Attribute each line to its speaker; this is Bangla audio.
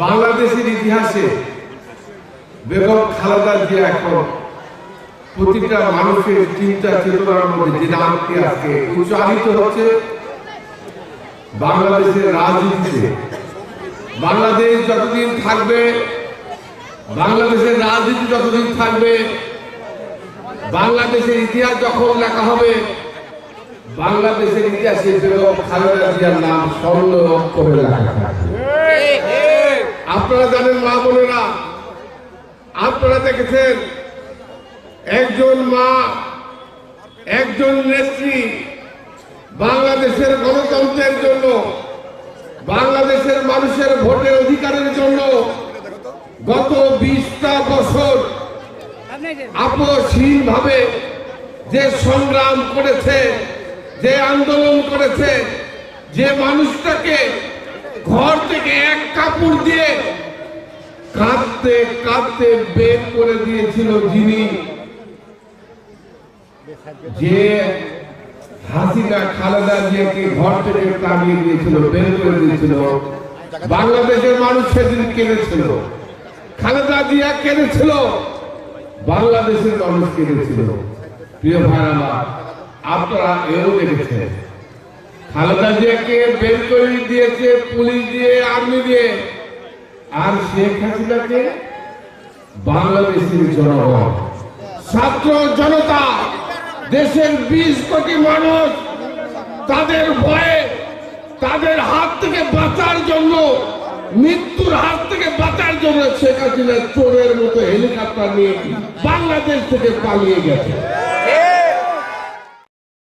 Speaker 1: বাংলাদেশের ইতিহাসে বেগম খালেদা জিয়া এখন প্রতিটা মানুষের চিন্তা চেতনার মধ্যে যে নামটি আজকে উচ্চারিত হচ্ছে, বাংলাদেশের রাজনীতিতে। বাংলাদেশ যতদিন থাকবে, বাংলাদেশের রাজনীতি যতদিন থাকবে, বাংলাদেশের ইতিহাস যখন লেখা হবে, বাংলাদেশের ইতিহাসে বেগম খালেদা জিয়ার নাম স্বর্ণ অক্ষরে লেখা থাকবে। আপনারা জানেন মা বোনেরা, আপনারা দেখেছেন, একজন মা, একজন নেত্রী বাংলাদেশের গণতন্ত্রের জন্য, বাংলাদেশের মানুষের ভোটের অধিকারের জন্য গত বিশটা বছর আপসহীন ভাবে যে সংগ্রাম করেছে, যে আন্দোলন করেছে, যে মানুষটাকে ঘর থেকে এক কাপড় দিয়ে কাঁদতে কাঁদতে বের করে দিয়েছিল যিনি যে হাসিনা খালেদা জিয়াকে ঘর থেকে তাড়িয়ে দিয়েছিল, বের করে দিয়েছিল। বাংলাদেশের মানুষ সেদিন কেঁদেছিল। খালেদা জিয়া কেঁদেছিল। বাংলাদেশের মানুষ কেঁদেছিল। প্রিয় ভাই আমার আপনারা এও দেখেছেন। খালেদা জিয়াকে বের করে দিয়েছে পুলিশ দিয়ে, আর্মি দিয়ে। আর শেখ হাসিনাকে বাংলাদেশের জনগণ। ছাত্র জনতা, দেশের বিশ কোটি মানুষ, তাদের ভয়ে, তাদের হাত থেকে বাঁচার জন্য, মৃত্যুর হাত থেকে বাঁচার জন্য শেখ হাসিনা চোরের মতো হেলিকপ্টার নিয়ে বাংলাদেশ থেকে পালিয়ে গেছে।